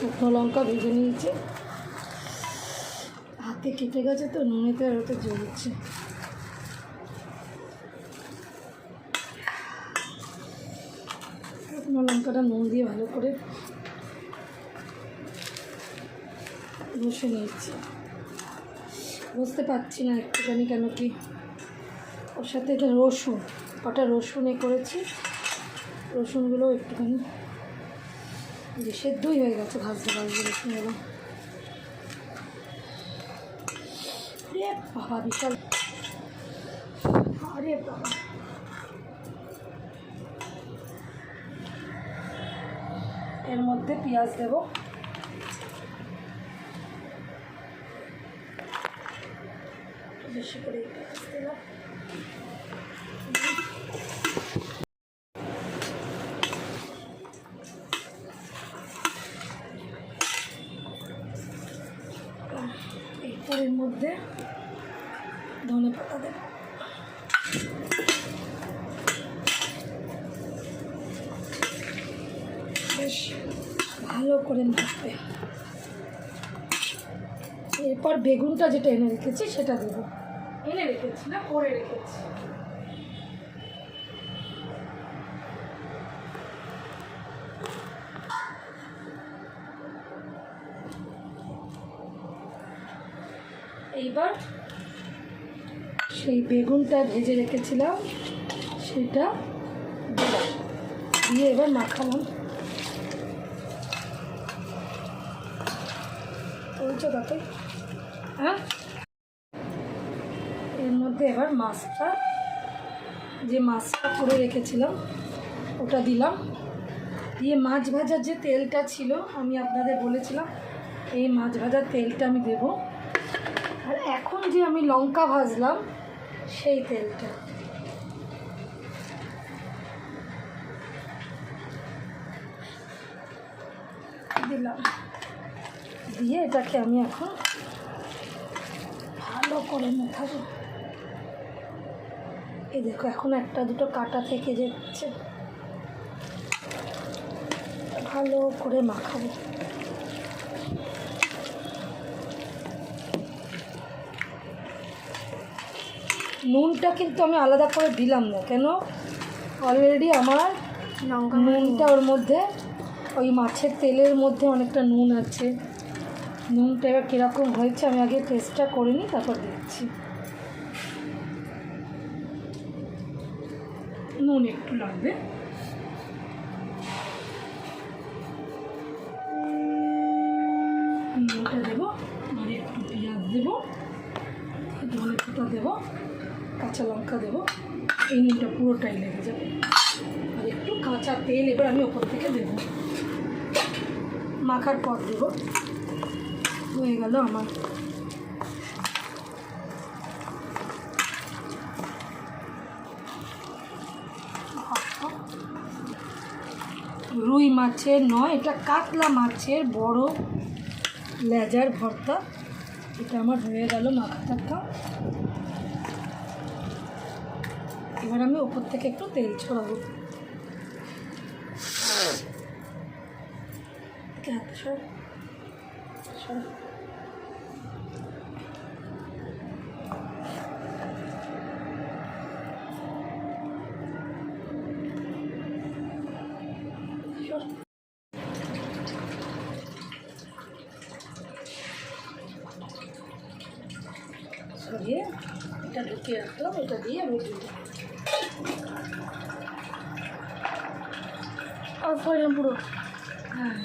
শুকনো লঙ্কা ভেজে নিয়েছি। হাতে কেটে গেছে তো নুনেতে আর ওতে জ্বলছে। শুকনো লঙ্কাটা নুন দিয়ে ভালো করে বসে নিয়েছি। বুঝতে পারছি না একটুখানি কেন কি। ওর সাথে এটা রসুন, কটা রসুন এ করেছি। রসুনগুলো একটুখানি যে সেদ্ধই হয়ে গেছে ভাজতে ভাজতে রসুনগুলো আরে বাবা, বিশাল। আরে বাবা। এর মধ্যে পেঁয়াজ দেবো। বেশি করে পেঁয়াজ দিলাম এরপর এর মধ্যে ধনে পাতা দেব। বেশ ভালো করে মাখবে এরপর বেগুনটা যেটা এনে রেখেছি, সেটা দেবো। এনে রেখেছি না করে রেখেছি। এইবার সেই বেগুনটা ভেজে রেখেছিলাম, সেটা দিলাম। দিয়ে এবার মাখালাম। চলছে তাতে হ্যাঁ? এর মধ্যে এবার মাছটা, যে মাছটা করে রেখেছিলাম, ওটা দিলাম। দিয়ে মাছ ভাজার যে তেলটা ছিল, আমি আপনাদের বলেছিলাম, এই মাছ ভাজার তেলটা আমি দেবো। আর এখন যে আমি লঙ্কা ভাজলাম, সেই তেলটা। দিলাম। দিয়ে এটাকে আমি এখন ভালো করে মেখাবো। এই দেখো, এখন একটা দুটো কাটা থেকে যাচ্ছে। ভালো করে মাখাবো। নুনটা কিন্তু আমি আলাদা করে দিলাম না কেন? অলরেডি আমার নুনটা ওর মধ্যে ওই মাছের তেলের মধ্যে অনেকটা নুন আছে। নুনটা এবার কীরকম হয়েছে আমি আগে টেস্টটা করে নিই তারপর দিচ্ছি নুন একটু লাগবে। নুনটা দেবো আর একটু পেঁয়াজ দেবো ধনে পাতা দেবো। কাঁচা লঙ্কা দেবো। এই নুনটা পুরোটাই লেগে যাবে। আর একটু কাঁচা তেল এবার আমি ওপর থেকে দেবো। মাখার পর দেবো। হয়ে গেল আমার। রুই মাছের নয়, এটা কাতলা মাছের বড় লেজার ভর্তা। এটা আমার হয়ে গেল মাখা টাকা এবার আমি ওপর থেকে একটু তেল ছড়াবো। ক্যাপ এটা ঢুকিয়ে রাখলাম এটা দিয়ে আমি দেবো। আর পড়লাম পুরো হ্যাঁ